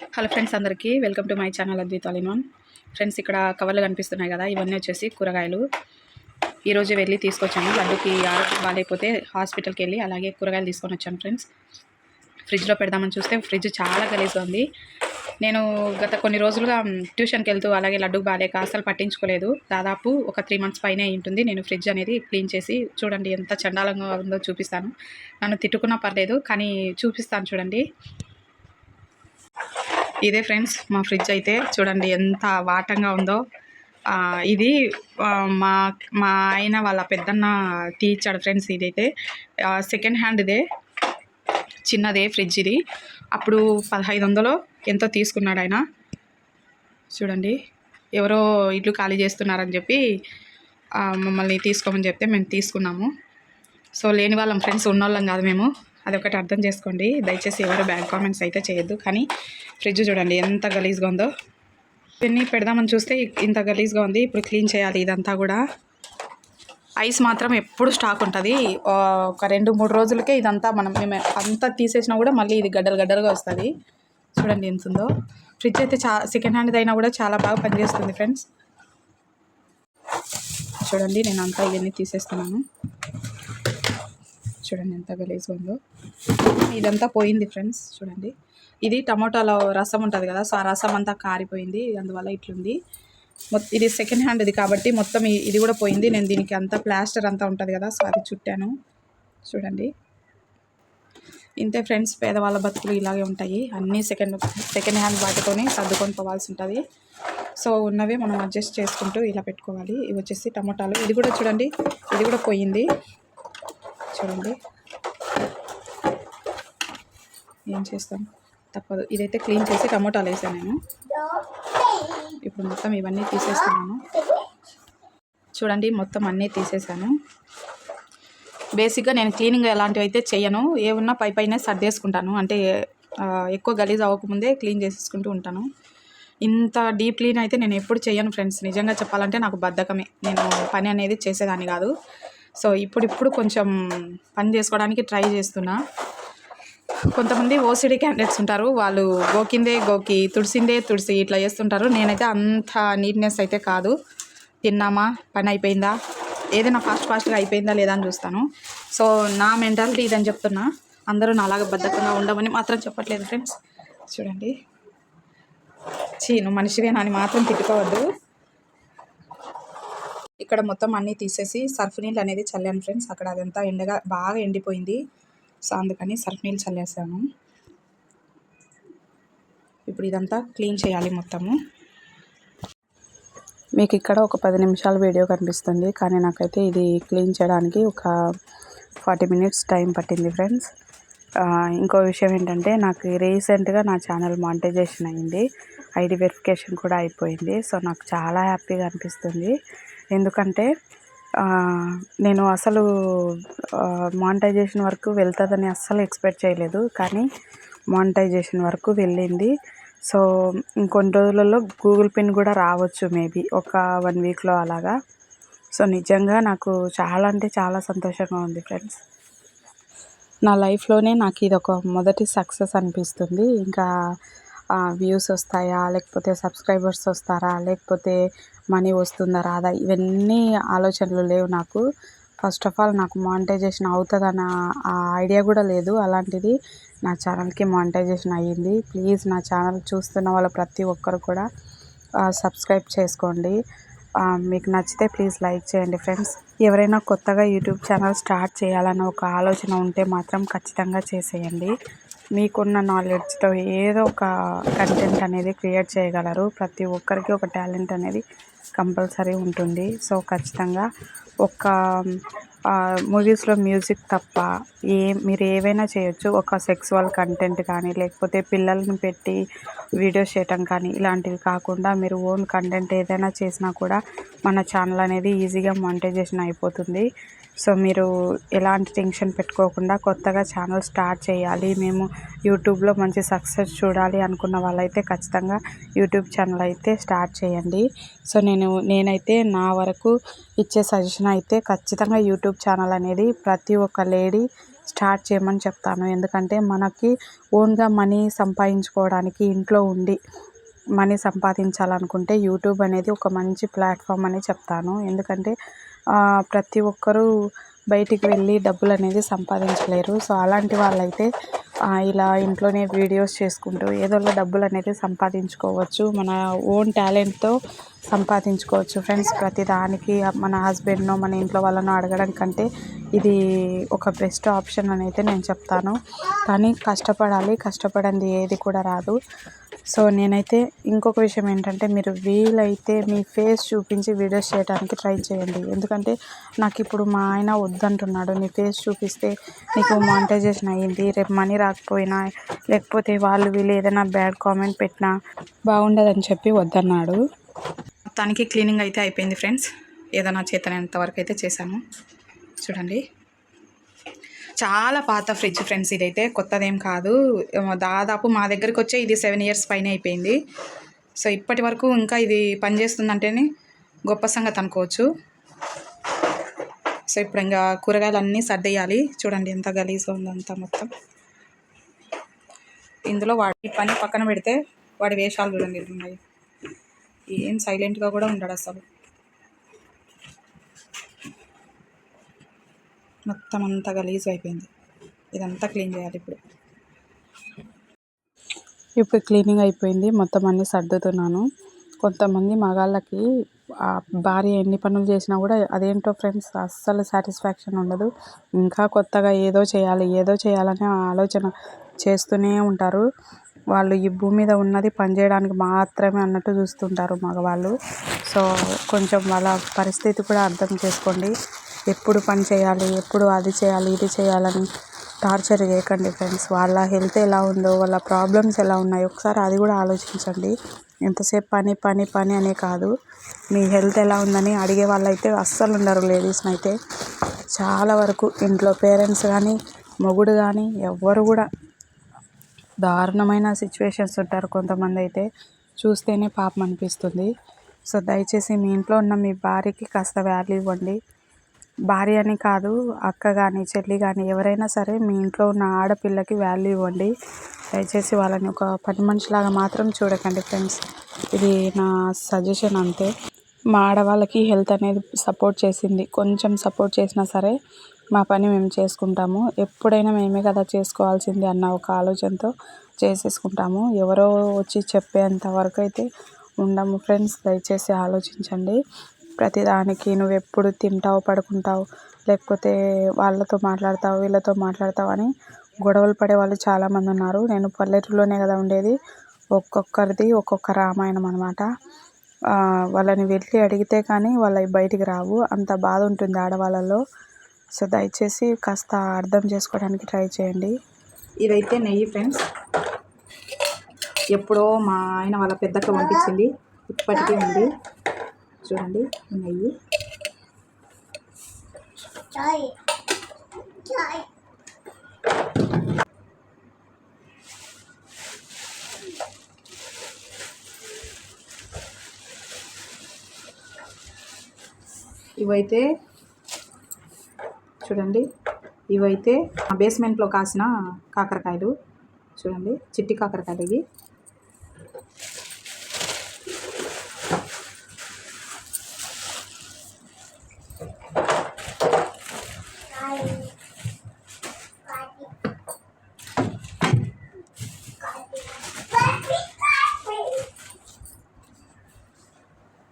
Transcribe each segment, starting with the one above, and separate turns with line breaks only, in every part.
Hello friends అందరికీ welcome to my channel Advith అలినాన్ friends ఇక్కడ కవర్లు కనిపిస్తున్నాయి కదా ఇవన్నీ వచ్చేసి కూరగాయలు. ఈరోజు వెళ్ళి తీసుకొచ్చాను. లడ్డుకి ఆరోగ్యం బాగాలేకపోతే హాస్పిటల్కి వెళ్ళి అలాగే కూరగాయలు తీసుకొని వచ్చాను ఫ్రెండ్స్. ఫ్రిడ్జ్లో పెడదామని చూస్తే ఫ్రిడ్జ్ చాలా గలీజ్గా ఉంది. నేను గత కొన్ని రోజులుగా ట్యూషన్కి వెళ్తూ అలాగే లడ్డు బాగాలేక అసలు పట్టించుకోలేదు. దాదాపు ఒక త్రీ మంత్స్ పైనే ఉంటుంది. నేను ఫ్రిడ్జ్ అనేది క్లీన్ చేసి చూడండి ఎంత చండాలంగా ఉందో చూపిస్తాను. నన్ను తిట్టుకున్నా పర్లేదు కానీ చూపిస్తాను చూడండి. ఇదే ఫ్రెండ్స్ మా ఫ్రిడ్జ్ అయితే. చూడండి ఎంత వాటంగా ఉందో. ఇది మా మా ఆయన వాళ్ళ పెద్దన్న తీర్చాడు ఫ్రెండ్స్ ఇదైతే. సెకండ్ హ్యాండ్ ఇదే చిన్నదే ఫ్రిడ్జ్ ఇది. అప్పుడు పదహైదు వందలు ఎంతో తీసుకున్నాడు ఆయన. చూడండి ఎవరో ఇల్లు ఖాళీ చేస్తున్నారని చెప్పి మమ్మల్ని తీసుకోమని చెప్తే మేము తీసుకున్నాము. సో లేని వాళ్ళం ఫ్రెండ్స్ ఉన్నోళ్ళం కాదు మేము. అదొకటి అర్థం చేసుకోండి. దయచేసి ఎవరు బ్యాడ్ కామెంట్స్ అయితే చేయొద్దు. కానీ ఫ్రిడ్జ్ చూడండి ఎంత గలీజ్గా ఉందో. ఇవన్నీ పెడదామని చూస్తే ఇంత గలీజ్గా ఉంది. ఇప్పుడు క్లీన్ చేయాలి ఇదంతా కూడా. ఐస్ మాత్రం ఎప్పుడు స్టాక్ ఉంటుంది. ఒక రెండు మూడు రోజులకే ఇదంతా మనం మేము అంతా తీసేసినా కూడా మళ్ళీ ఇది గడ్డలు గడ్డలుగా వస్తుంది. చూడండి ఎంత ఉందో. ఫ్రిడ్జ్ అయితే చా సెకండ్ హ్యాండ్ అయినా కూడా చాలా బాగా పనిచేస్తుంది ఫ్రెండ్స్. చూడండి నేను అంతా ఇవన్నీ తీసేస్తున్నాను. చూడండి ఎంత గలీజ్గా ఉందో. ఇదంతా పోయింది ఫ్రెండ్స్ చూడండి. ఇది టమోటాలో రసం ఉంటుంది కదా సో ఆ రసం అంతా కారిపోయింది అందువల్ల ఇట్లుంది. ఇది సెకండ్ హ్యాండ్ ఇది కాబట్టి మొత్తం ఇది కూడా పోయింది. నేను దీనికి అంతా ప్లాస్టర్ అంతా ఉంటుంది కదా సో అది చుట్టాను. చూడండి. ఇంతే ఫ్రెండ్స్ పేదవాళ్ళ బతుకులు ఇలాగే ఉంటాయి. అన్నీ సెకండ్ సెకండ్ హ్యాండ్ వాటితోనే సర్దుకొని పోవాల్సి ఉంటుంది. సో ఉన్నవే మనం అడ్జస్ట్ చేసుకుంటూ ఇలా పెట్టుకోవాలి. ఇవి వచ్చేసి టమోటాలు. ఇది కూడా చూడండి ఇది కూడా పోయింది. చూడండి. ఏం చేస్తాం? తప్పదు. ఇదైతే క్లీన్ చేసి టమోటాలు వేసాను నేను. ఇప్పుడు మొత్తం ఇవన్నీ తీసేస్తున్నాను. చూడండి మొత్తం అన్నీ తీసేసాను. బేసిక్గా నేను క్లీనింగ్ ఎలాంటివి అయితే చేయను. ఏమున్నా పై పైన సర్దేసుకుంటాను. అంటే ఎక్కువ గలీజ్ అవ్వకముందే క్లీన్ చేసేసుకుంటూ ఉంటాను. ఇంత డీప్ క్లీన్ అయితే నేను ఎప్పుడు చేయను ఫ్రెండ్స్. నిజంగా చెప్పాలంటే నాకు బద్ధకమే. నేను పని అనేది చేసేదాన్ని కాదు. సో ఇప్పుడిప్పుడు కొంచెం పని చేసుకోవడానికి ట్రై చేస్తున్నా. కొంతమంది ఓసిడి క్యాండిడేట్స్ ఉంటారు. వాళ్ళు గోకిందే గోకి తుడిసిందే తుడిసి ఇట్లా చేస్తుంటారు. నేనైతే అంత నీట్నెస్ అయితే కాదు. తిన్నామా? పని అయిపోయిందా? ఏదైనా ఫాస్ట్ ఫాస్ట్గా అయిపోయిందా లేదా అని చూస్తాను. సో నా మెంటాలిటీ ఇదని చెప్తున్నా. అందరూ నాలాగా బద్ధకంగా ఉండమని మాత్రం చెప్పట్లేదు ఫ్రెండ్స్. చూడండి. చీ నువ్వు మనిషివేనా అని మాత్రం తిట్టుకోవద్దు. ఇక్కడ మొత్తం అన్నీ తీసేసి సర్ఫ్ నీళ్ళు అనేది చల్లాను ఫ్రెండ్స్ అక్కడ అదంతా ఎండగా బాగా ఎండిపోయింది. సో అందుకని సర్ఫ్ నీళ్ళు చల్లేసాను. ఇప్పుడు ఇదంతా క్లీన్ చేయాలి మొత్తము. మీకు ఇక్కడ ఒక పది నిమిషాల వీడియో కనిపిస్తుంది. కానీ నాకైతే ఇది క్లీన్ చేయడానికి ఒక ఫార్టీ మినిట్స్ టైం పట్టింది ఫ్రెండ్స్ ఇంకో విషయం ఏంటంటే నాకు రీసెంట్గా నా ఛానల్ మానిటైజేషన్ అయింది. ఐడి వెరిఫికేషన్ కూడా అయిపోయింది. సో నాకు చాలా హ్యాపీగా అనిపిస్తుంది. ఎందుకంటే నేను అసలు మానిటైజేషన్ వరకు వెళ్తుందని అస్సలు ఎక్స్పెక్ట్ చేయలేదు. కానీ మానిటైజేషన్ వరకు వెళ్ళింది. సో ఇంకొన్ని రోజులలో గూగుల్ పిన్ కూడా రావచ్చు మేబీ ఒక వన్ వీక్లో అలాగా. సో నిజంగా నాకు చాలా అంటే చాలా సంతోషంగా ఉంది ఫ్రెండ్స్ నా లైఫ్లోనే నాకు ఇది ఒక మొదటి సక్సెస్ అనిపిస్తుంది. ఇంకా వ్యూస్ వస్తాయా? లేకపోతే సబ్స్క్రైబర్స్ వస్తారా? లేకపోతే మనీ వస్తుందా రాదా? ఇవన్నీ ఆలోచనలు లేవు నాకు. ఫస్ట్ ఆఫ్ ఆల్ నాకు మానిటైజేషన్ అవుతుందన్న ఆ ఐడియా కూడా లేదు. అలాంటిది నా ఛానల్కి మానిటైజేషన్ అయ్యింది. ప్లీజ్ నా ఛానల్ చూస్తున్న వాళ్ళ ప్రతి ఒక్కరు కూడా సబ్స్క్రైబ్ చేసుకోండి. మీకు నచ్చితే ప్లీజ్ లైక్ చేయండి ఫ్రెండ్స్ ఎవరైనా కొత్తగా యూట్యూబ్ ఛానల్ స్టార్ట్ చేయాలన్న ఒక ఆలోచన ఉంటే మాత్రం ఖచ్చితంగా చేసేయండి. మీకున్న నాలెడ్జ్తో ఏదో ఒక కంటెంట్ అనేది క్రియేట్ చేయగలరు. ప్రతి ఒక్కరికి ఒక టాలెంట్ అనేది కంపల్సరీ ఉంటుంది. సో ఖచ్చితంగా ఒక మూవీస్లో మ్యూజిక్ తప్ప ఏ మీరు ఏవైనా చేయొచ్చు. ఒక సెక్సువల్ కంటెంట్ కానీ లేకపోతే పిల్లల్ని పెట్టి వీడియోస్ చేయటం కానీ ఇలాంటివి కాకుండా మీరు ఓన్ కంటెంట్ ఏదైనా చేసినా కూడా మన ఛానల్ అనేది ఈజీగా మానిటైజేషన్ అయిపోతుంది. సో మీరు ఎలాంటి టెన్షన్ పెట్టుకోకుండా కొత్తగా ఛానల్ స్టార్ట్ చేయాలి. మేము యూట్యూబ్లో మంచి సక్సెస్ చూడాలి అనుకున్న వాళ్ళైతే ఖచ్చితంగా యూట్యూబ్ ఛానల్ అయితే స్టార్ట్ చేయండి. సో నేను నేనైతే నా వరకు ఇచ్చే సజెషన్ అయితే ఖచ్చితంగా యూట్యూబ్ ఛానల్ అనేది ప్రతి ఒక్క లేడీ స్టార్ట్ చేయమని చెప్తాను. ఎందుకంటే మనకి ఓన్గా మనీ సంపాదించుకోవడానికి ఇంట్లో ఉండి మనీ సంపాదించాలనుకుంటే యూట్యూబ్ అనేది ఒక మంచి ప్లాట్ఫామ్ అని చెప్తాను. ఎందుకంటే ప్రతి ఒక్కరూ బయటికి వెళ్ళి డబ్బులు అనేది సంపాదించలేరు. సో అలాంటి వాళ్ళైతే ఇలా ఇంట్లోనే వీడియోస్ చేసుకుంటూ ఏదో డబ్బులు అనేది సంపాదించుకోవచ్చు. మన ఓన్ టాలెంట్తో సంపాదించుకోవచ్చు. ఫ్రెండ్స్ ప్రతి దానికి మన హస్బెండ్నో మన ఇంట్లో వాళ్ళనో అడగడం కంటే ఇది ఒక బెస్ట్ ఆప్షన్ అని అయితే నేను చెప్తాను. కానీ కష్టపడాలి. కష్టపడింది ఏది కూడా రాదు. సో నేనైతే ఇంకొక విషయం ఏంటంటే మీరు వీలైతే మీ ఫేస్ చూపించి వీడియోస్ చేయడానికి ట్రై చేయండి. ఎందుకంటే నాకు ఇప్పుడు మా ఆయన వద్దంటున్నాడు నీ ఫేస్ చూపిస్తే నీకు మానిటైజేషన్ అయ్యింది రేపు మనీ రాకపోయినా లేకపోతే వాళ్ళు వీళ్ళు ఏదైనా బ్యాడ్ కామెంట్ పెట్టినా బాగుండదని చెప్పి వద్దన్నాడు. మొత్తానికి క్లీనింగ్ అయితే అయిపోయింది ఫ్రెండ్స్. ఏదైనా చేతనంత వరకు అయితే చేశాను. చూడండి. చాలా పాత ఫ్రిడ్జ్ ఫ్రెండ్స్ ఇదైతే కొత్తదేం కాదు. దాదాపు మా దగ్గరికి వచ్చే ఇది సెవెన్ ఇయర్స్ పైన అయిపోయింది. సో ఇప్పటి వరకు ఇంకా ఇది పనిచేస్తుందంటేనే గొప్ప సంగతి అనుకోవచ్చు. సో ఇప్పుడు ఇంకా కూరగాయలు అన్నీ సర్దేయాలి. చూడండి ఎంత గలీజ్గా ఉందంతా మొత్తం. ఇందులో వాడి పని పక్కన పెడితే వాడి వేషాలు చూడండి. ఉన్నాయి ఏం సైలెంట్గా కూడా ఉండడు అసలు. మొత్తం అంతా గలీజ్ అయిపోయింది. ఇదంతా క్లీన్ చేయాలి ఇప్పుడు. ఇప్పుడు క్లీనింగ్ అయిపోయింది. మొత్తం అన్నీ సర్దుతున్నాను. కొంతమంది మగాళ్ళకి భార్య ఎన్ని పనులు చేసినా కూడా అదేంటో ఫ్రెండ్స్ అస్సలు సాటిస్ఫాక్షన్ ఉండదు. ఇంకా కొత్తగా ఏదో చేయాలి ఏదో చేయాలనే ఆలోచన చేస్తూనే ఉంటారు. వాళ్ళు ఈ భూమి మీద ఉన్నది పని చేయడానికి మాత్రమే అన్నట్టు చూస్తుంటారు మగవాళ్ళు. సో కొంచెం వాళ్ళ పరిస్థితి కూడా అర్థం చేసుకోండి. ఎప్పుడు పని చేయాలి ఎప్పుడు అది చేయాలి ఇది చేయాలని టార్చర్ చేయకండి ఫ్రెండ్స్. వాళ్ళ హెల్త్ ఎలా ఉందో వాళ్ళ ప్రాబ్లమ్స్ ఎలా ఉన్నాయో ఒకసారి అది కూడా ఆలోచించండి. ఎంతసేపు పని పని పని అనే కాదు. మీ హెల్త్ ఎలా ఉందని అడిగే వాళ్ళైతే అస్సలు ఉండరు లేడీస్ని అయితే. చాలా వరకు ఇంట్లో పేరెంట్స్ కానీ మొగుడు కానీ ఎవ్వరు కూడా దారుణమైన సిచ్యువేషన్స్ ఉంటారు కొంతమంది అయితే. చూస్తేనే పాపం అనిపిస్తుంది. సో దయచేసి మీ ఇంట్లో ఉన్న మీ భార్యకి కాస్త వాల్యూ ఇవ్వండి. భార్య అని కాదు అక్క కానీ చెల్లి కానీ ఎవరైనా సరే మీ ఇంట్లో ఉన్న ఆడపిల్లకి వాల్యూ ఇవ్వండి. దయచేసి వాళ్ళని ఒక పని మనిషిలాగా మాత్రం చూడకండి ఫ్రెండ్స్ ఇది నా సజెషన్ అంతే. మా ఆడవాళ్ళకి హెల్త్ అనేది సపోర్ట్ చేసింది. కొంచెం సపోర్ట్ చేసినా సరే మా పని మేము చేసుకుంటాము. ఎప్పుడైనా మేమే కదా చేసుకోవాల్సింది అన్న ఒక ఆలోచనతో చేసేసుకుంటాము. ఎవరో వచ్చి చెప్పేంత వరకు అయితే ఉండము ఫ్రెండ్స్ దయచేసి ఆలోచించండి. ప్రతిదానికి నువ్వు ఎప్పుడు తింటావు పడుకుంటావు లేకపోతే వాళ్ళతో మాట్లాడతావు వీళ్ళతో మాట్లాడతావు అని గొడవలు పడే వాళ్ళు చాలామంది ఉన్నారు. నేను పల్లెటూరులోనే కదా ఉండేది. ఒక్కొక్కరిది ఒక్కొక్క రామాయణం అనమాట వాళ్ళని వెళ్ళి అడిగితే కానీ వాళ్ళవి బయటికి రావు. అంత బాధ ఉంటుంది ఆడవాళ్ళలో సో దయచేసి కాస్త అర్థం చేసుకోవడానికి ట్రై చేయండి. ఇదైతే నెయ్యి ఫ్రెండ్స్. ఎప్పుడో మా ఆయన వాళ్ళ పెద్దక్క పంపించింది. ఇప్పటికీ ఉంది. చూడండి నెయ్యి ఇవైతే చూడండి ఇవైతే బేస్మెంట్లో కాసిన కాకరకాయలు. చూడండి చిట్టి కాకరకాయలు ఇవి.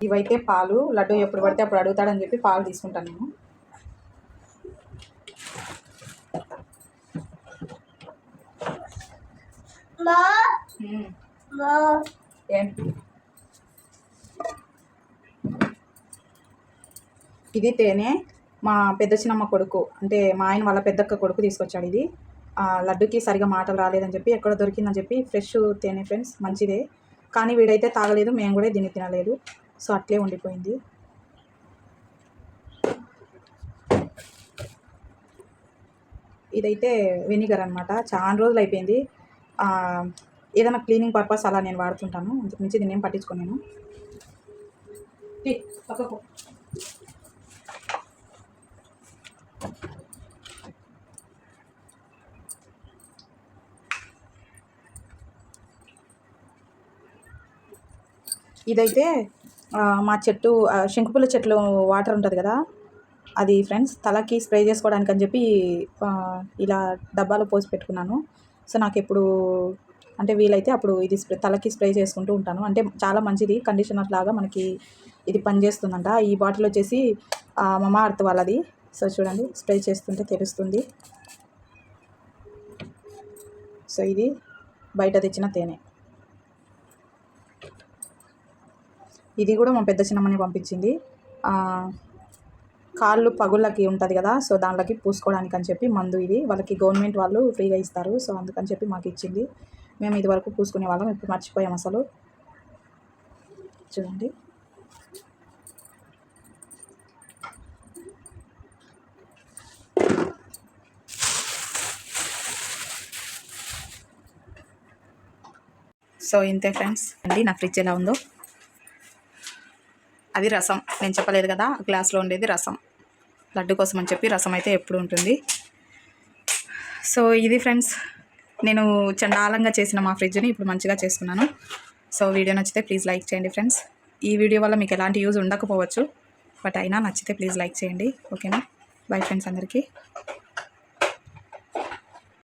ఇవైతే పాలు లడ్డు ఎప్పుడు పడితే అప్పుడు అడుగుతాడని చెప్పి పాలు తీసుకుంటాను నేను. ఇది తేనె మా పెద్ద చిన్నమ్మ కొడుకు అంటే మా ఆయన వాళ్ళ పెద్దక్క కొడుకు తీసుకొచ్చాడు ఇది. లడ్డుకి సరిగా మాటలు రాలేదని చెప్పి ఎక్కడ దొరికిందని చెప్పి ఫ్రెష్ తేనె ఫ్రెండ్స్ మంచిదే. కానీ వీడైతే తాగలేదు మేము కూడా దీన్ని తినలేదు. సో అట్లే ఉండిపోయింది. ఇదైతే వెనిగర్ అనమాట చాలా రోజులు అయిపోయింది. ఏదైనా క్లీనింగ్ పర్పస్ అలా నేను వాడుతుంటాను. ఇంతకు మించి నేనేం. ఏం ఇదైతే మా చెట్టు ఆ, శంకుపూల చెట్లు వాటర్ ఉంటుంది కదా అది ఫ్రెండ్స్ తలకి స్ప్రే చేసుకోవడానికి అని చెప్పి ఇలా డబ్బాలో పోసి పెట్టుకున్నాను. సో నాకు ఎప్పుడు అంటే వీలైతే అప్పుడు ఇది స్ప్రే తలకి స్ప్రే చేసుకుంటూ ఉంటాను. అంటే చాలా మంచిది కండిషనర్ లాగా మనకి ఇది పనిచేస్తుందంట. ఈ బాటిల్ వచ్చేసి మమా అర్త్ వాళ్ళది. సో చూడండి స్ప్రే చేస్తుంటే తెలుస్తుంది. సో ఇది బయట తెచ్చిన తేనె. ఇది కూడా మా పెద్ద చిన్నమ్మని పంపించింది. కాళ్ళు పగుళ్ళకి ఉంటుంది కదా సో దాంట్లోకి పూసుకోవడానికి అని చెప్పి మందు ఇది. వాళ్ళకి గవర్నమెంట్ వాళ్ళు ఫ్రీగా ఇస్తారు సో అందుకని చెప్పి మాకు ఇచ్చింది. మేము ఇదివరకు పూసుకునే వాళ్ళం ఇప్పుడు మర్చిపోయాం అసలు. చూడండి. సో ఇంతే ఫ్రెండ్స్. అండి నా ఫ్రిడ్జ్ ఎలా ఉందో? అది రసం. నేను చెప్పలేదు కదా గ్లాస్లో ఉండేది రసం. లడ్డు కోసం అని చెప్పి రసం అయితే ఎప్పుడు ఉంటుంది. సో ఇది ఫ్రెండ్స్ నేను చండాలంగా చేసిన మా ఫ్రిడ్జ్ని ఇప్పుడు మంచిగా చేసుకున్నాను. సో వీడియో నచ్చితే ప్లీజ్ లైక్ చేయండి ఫ్రెండ్స్. ఈ వీడియో వల్ల మీకు ఎలాంటి యూజ్ ఉండకపోవచ్చు బట్ అయినా నచ్చితే ప్లీజ్ లైక్ చేయండి. ఓకేనా? బై ఫ్రెండ్స్ అందరికీ.